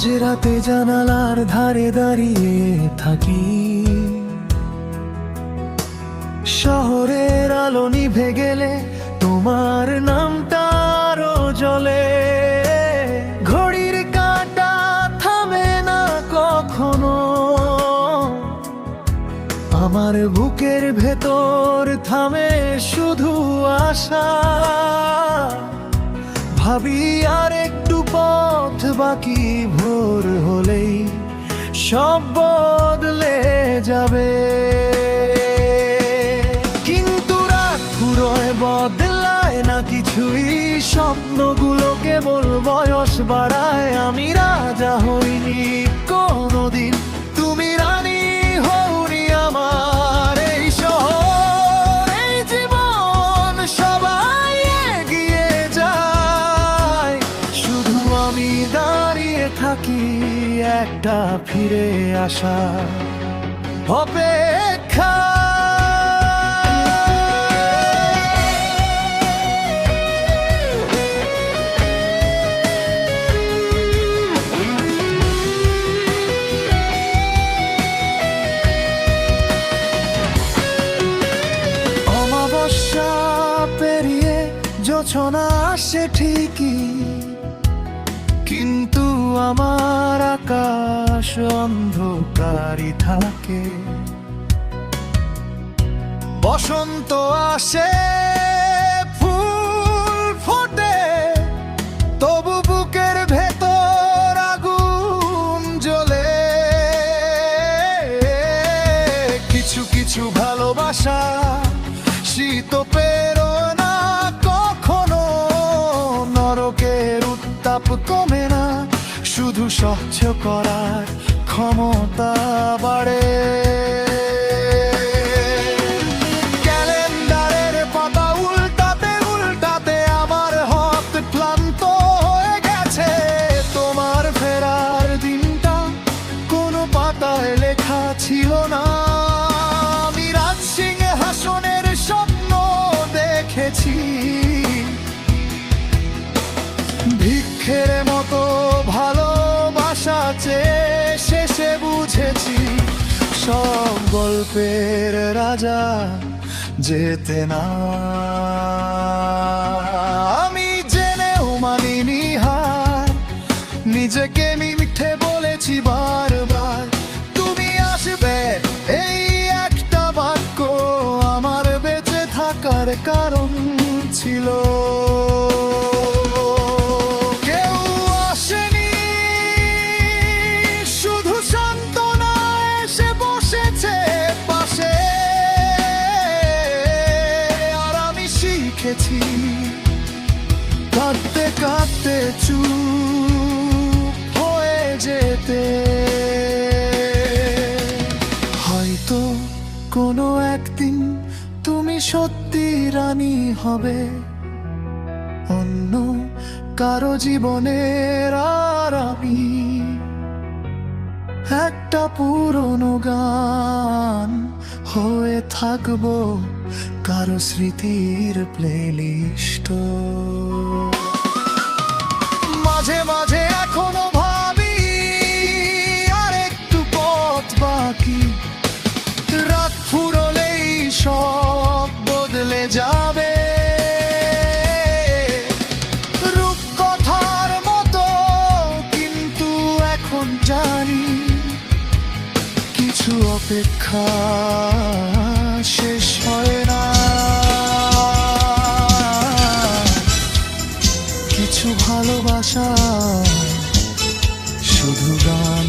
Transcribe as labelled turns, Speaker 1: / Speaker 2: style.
Speaker 1: মাঝরাতে জানালার ধারে দাঁড়িয়ে থাকি। শহরের আলো নিভে গেলে তোমার নামটা আরও জ্বলে। ঘড়ির কাঁটা থামে না কখনো। আমার বুকের ভেতর থামে শুধু আশা। ভাবি আর একটু পথ বাকি ভোর হলেই সব বদলে যাবে। কিন্তু রাত পুরোয় বদলায় না কিছুই স্বপ্নগুলো কেবল বয়স বাড়ায়, আমি রাজা হইনি। একটা ফিরে আসা অপেক্ষা। অমাবস্যা পেরিয়ে ঠিকই কিন্তু আমার আকাশ অন্ধকারই থাকে। বসন্ত আসে, ফুল ফোটে, তবু বুকের ভেতর আগুন জ্বলে। কিছু কিছু ভালোবাসা স্বচ্ছ করার ক্ষমতা বাড়ে। ক্যালেন্ডারের পাতা উল্টাতে উল্টাতে আমার ক্লান্ত হয়ে গেছে। তোমার ফেরার দিনটা কোনো পাতায় লেখা ছিল না। আমি রাজ দেখেছি। ভিক্ষের মতো সব গল্পের রাজা যেতে না। আমি জেনেও মানিনি হার, নিজেকে মিথ্যে বলেছি বারবার। তুমি আসবে, এই একটা বাক্য আমার বেঁচে থাকার কারণ ছিল। শিখেছি কাঁদতে কাঁদতে চুপ হয়ে যেতে। হয়তো কোনো একদিন তুমি সত্যি রানী হবে। অন্য কারও জীবনের আর আমি। একটা পুরনো গান হয়ে থাকব কারও স্মৃতির প্লেলিস্ট মাঝে মাঝে এখনও ভাবি, আর একটু পথ বাকি। রাত ফুরলেই সব বদলে যাবে কিছু অপেক্ষা শেষ হয় না। কিছু ভালোবাসা শুধু গা